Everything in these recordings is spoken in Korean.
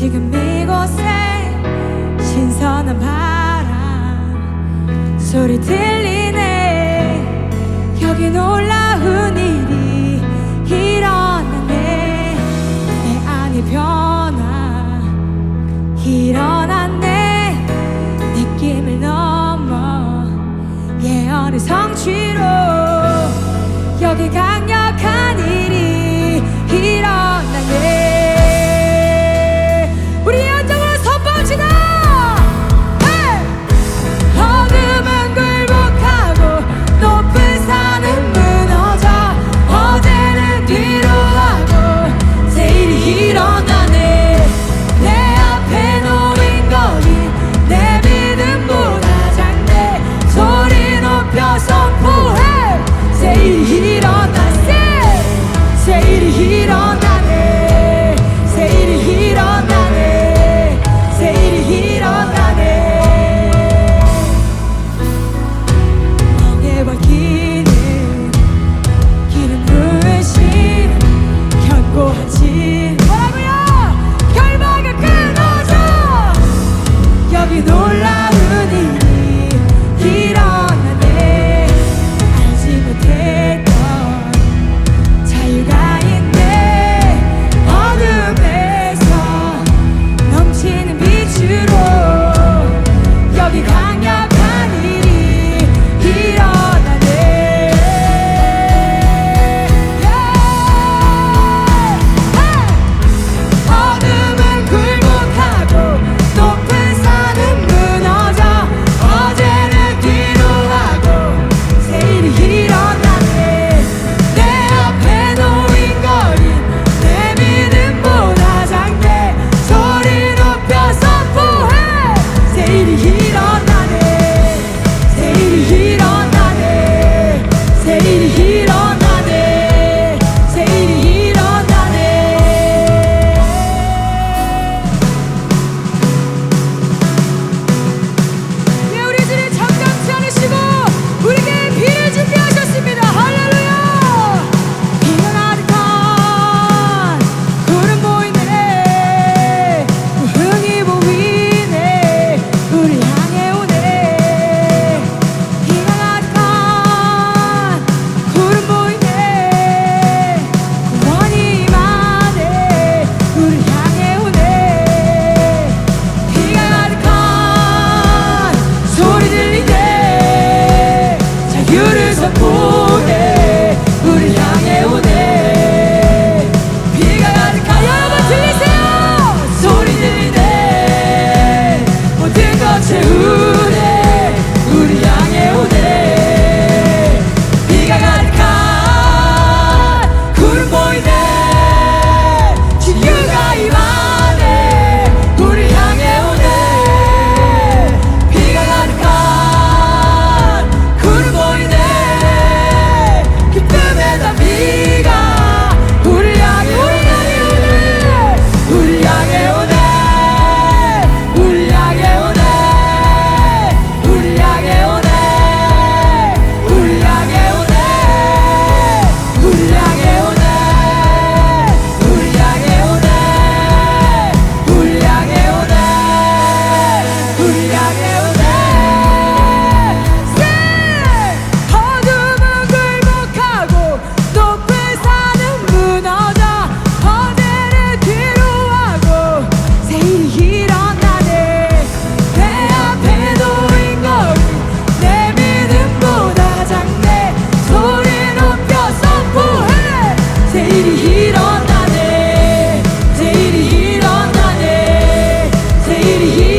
지금 이곳에 신선한 바람 소리 들리네. 여기 놀라운 일이 일어났네. 내 안의 변화 일어났네. 느낌을 넘어 예언의 성취로 여기가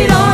it all.